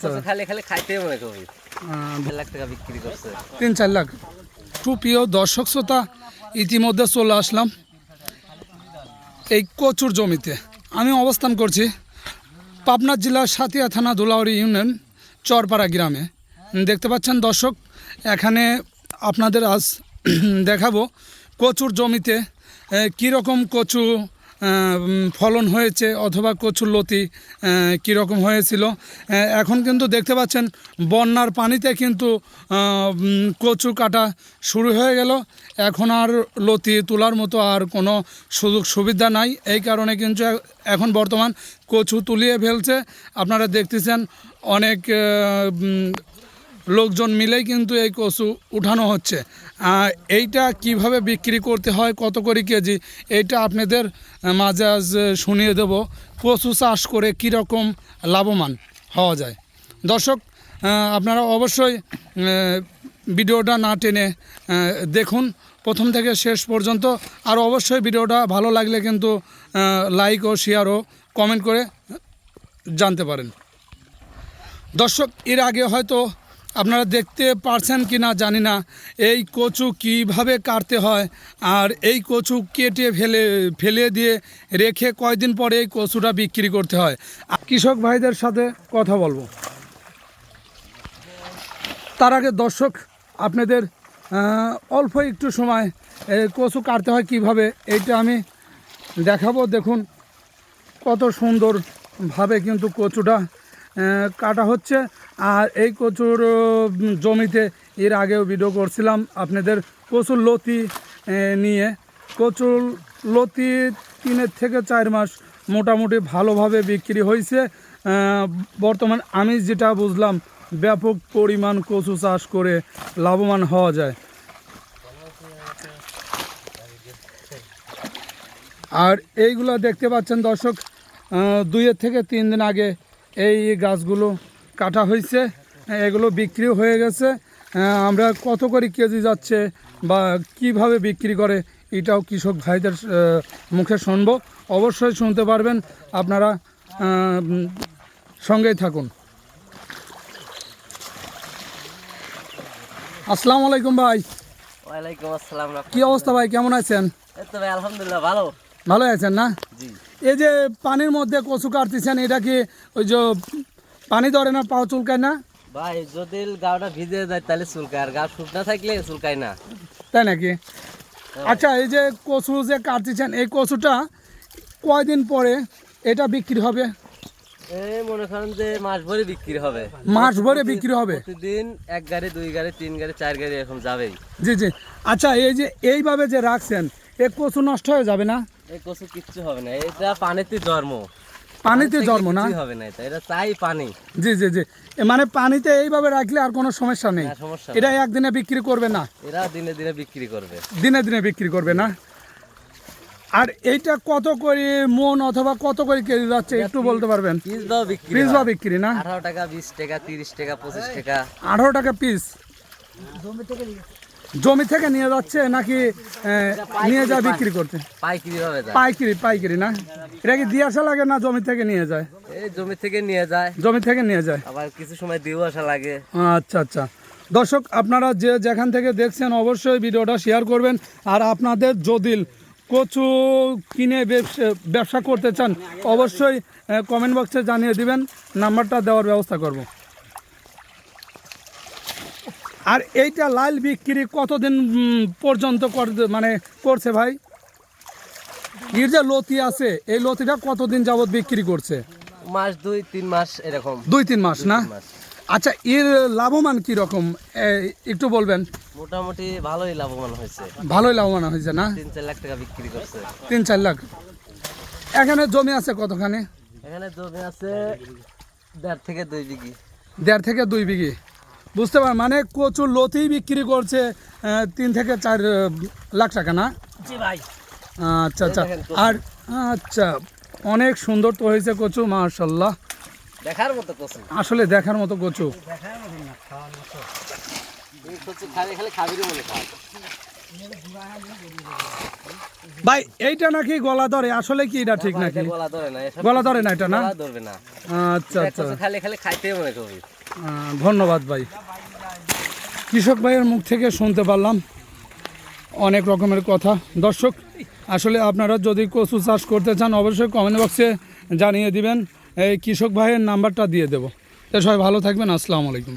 কচু খালি খালি খাইতে মনে করি লাখ টাকা বিক্রি করছে। তিন চার লাখ। টু প্রিয় দর্শক শ্রোতা ইতিমধ্যে চলে আসলাম এই কচুর জমিতে। আমি অবস্থান করছি পাবনা জেলার সাতিয়া থানা ধুলাউড়ি ইউনিয়ন চরপাড়া গ্রামে। দেখতে পাচ্ছেন দর্শক এখানে আপনাদের আজ দেখাবো কচুর জমিতে কীরকম কচু ফলন হয়েছে অথবা কচুর লতি কীরকম হয়েছিল। এখন কিন্তু দেখতে পাচ্ছেন, বন্যার পানিতে কিন্তু কচু কাটা শুরু হয়ে গেল। এখন আর লতি তোলার মতো আর কোনো সুযোগ সুবিধা নাই। এই কারণে কিন্তু এখন বর্তমান কচু তুলিয়ে ফেলছে। আপনারা দেখতেছেন অনেক লোকজন মিলেই কিন্তু এই কচু উঠানো হচ্ছে। এইটা কীভাবে বিক্রি করতে হয়, কত করে কেজি, এইটা আপনাদের মাঝে আজ শুনিয়ে দেব। কচু চাষ করে কীরকম লাভবান হওয়া যায়। দর্শক আপনারা অবশ্যই ভিডিওটা না টেনে দেখুন। প্রথম থেকে শেষ পর্যন্ত, আর অবশ্যই ভিডিওটা ভালো লাগলে কিন্তু লাইক ও শেয়ার ও কমেন্ট করে জানতে পারেন। দর্শক, এর আগে হয়তো আপনারা দেখতে পারছেন কি না জানি না। এই কচু কীভাবে কাটতে হয় আর এই কচু কেটে ফেলে ফেলে দিয়ে রেখে কয়দিন পরে এই কচুটা বিক্রি করতে হয়। কৃষক ভাইদের সাথে কথা বলব। তার আগে দর্শক, আপনাদের অল্প একটু সময় কচু কাটতে হয় কীভাবে এইটা আমি দেখাবো। দেখুন, কত সুন্দরভাবে কিন্তু কচুটা কাটা হচ্ছে। আর এই কচুর জমিতে এর আগেও ভিডিও করছিলাম আপনাদের কচুর লতি নিয়ে। কচুর লতি তিনের থেকে চার মাস মোটামুটি ভালোভাবে বিক্রি হয়েছে বর্তমান আমি যেটা বুঝলাম, ব্যাপক পরিমাণ কচু চাষ করে লাভবান হওয়া যায়। আর এইগুলো দেখতে পাচ্ছেন দর্শক দুইয়ের থেকে তিন দিন আগে এই গাছগুলো কাটা হয়েছে এগুলো বিক্রিও হয়ে গেছে। আমরা কত করে কেজি যাচ্ছে বা কীভাবে বিক্রি করে এটাও কৃষক ভাইদের মুখে শুনব। অবশ্যই শুনতে পারবেন আপনারা সঙ্গেই থাকুন। আসসালামু আলাইকুম ভাই। ওয়ালাইকুম আসসালাম কি অবস্থা ভাই কেমন আছেন? এই তো ভাই আলহামদুলিল্লাহ ভালো। ভালো আছেন না? জি। এই যে পানির মধ্যে কচু কাটতেছেন এটা কি ওই যে পানি ধরে না পাও চুলকায় না? ভাই যদি গাওটা ভিজে যায় তাহলে চুলকায় আর গা শুকনা থাকলে চুলকায় না। তাই নাকি? আচ্ছা এই যে কচু যে কাটতেছেন এই কচুটা কয়দিন পরে এটা বিক্রি হবে? এই মনে করেন যে মাস ভরে বিক্রি হবে। মাস ভরে বিক্রি হবে? প্রতিদিন এক গাড়ি দুই গাড়ি তিন গাড়ি চার গাড়ি এরকম যাবেই। জি জি। আচ্ছা এই যে এইভাবে যে রাখছেন এই কচু নষ্ট হয়ে যাবে না? এই কচু কিচ্ছু হবে না এটা পানিতে জন্ম। পানিতে জন্ম না? হবে না এটা এটা চাই পানি। জি জি জি। মানে পানিতে এইভাবে রাখলে আর কোনো সমস্যা নেই। এটা একদিনে বিক্রি করবে না? এরা দিনে দিনে বিক্রি করবে। দিনে দিনে বিক্রি করবে না? আর এইটা কত করে মন অথবা কত করে কেজি যাচ্ছে একটু বলতে পারবেন? পিস দাও বিক্রি পিস। বা বিক্রি না? আঠারো টাকা বিশ টাকা তিরিশ টাকা পঁচিশ টাকা। আঠারো টাকা পিস জমি থেকে নিয়ে যাচ্ছে নাকি নিয়ে যায় বিক্রি করতে? পাইকারি পাইকারি না? এটা কি দিয়ে আসা লাগে না জমি থেকে নিয়ে যায়? এই জমি থেকে নিয়ে যায়। জমি থেকে নিয়ে যায়? আবার কিছু সময় দিয়েও আসা লাগে। আচ্ছা আচ্ছা। দর্শক আপনারা যে যেখান থেকে দেখছেন অবশ্যই ভিডিওটা শেয়ার করবেন। আর আপনাদের যদি কচু কিনে ব্যবসা করতে চান অবশ্যই কমেন্ট বক্সে জানিয়ে দিবেন। নাম্বারটা দেওয়ার ব্যবস্থা করব। আর এইটা লাল বিক্রি কতদিন পর্যন্ত করতে মানে করছে ভাই? এর যে লতি আছে এই লতিটা কতদিন যাবত বিক্রি করছে? মাস দুই তিন মাস এরকম। দুই তিন মাস না? আচ্ছা এর লাভবান কি রকম একটু বলবেন। মোটামুটি ভালোই লাভবান হয়েছে। ভালোই লাভবান হয়েছে না? তিন চার লাখ টাকা বিক্রি করছে। তিন চার লাখ। এখানে জমি আছে কতখানি? এখানে জমি আছে দেড় থেকে দুই বিঘি। দেড় থেকে দুই বিঘি। বুঝতে পার মানে কচুর লতি বিক্রি করছে তিন থেকে চার লাখ টাকা না? জি ভাই। আচ্ছা আচ্ছা। আর আচ্ছা অনেক সুন্দর তো হয়েছে কচু মার্শাল্লাহ দেখার মতো কচু। আসলে দেখার মতো কচু। ভাই এইটা নাকি গলা ধরে? আসলে কি এটা ঠিক নাকি? গলা ধরে না গলা ধরে না এটা না? ধরবে না। আচ্ছা আচ্ছা। খালি খালি খাইতে মনে করি ধন্যবাদ ভাই। কৃষক ভাইয়ের মুখ থেকে শুনতে পারলাম অনেক রকমের কথা। দর্শক, আসলে আপনারা যদি কচু চাষ করতে চান, অবশ্যই কমেন্ট বক্সে জানিয়ে দিবেন। এই কৃষক ভাইয়ের নাম্বারটা দিয়ে দেবো। তো সবাই ভালো থাকবেন। আসসালামু আলাইকুম।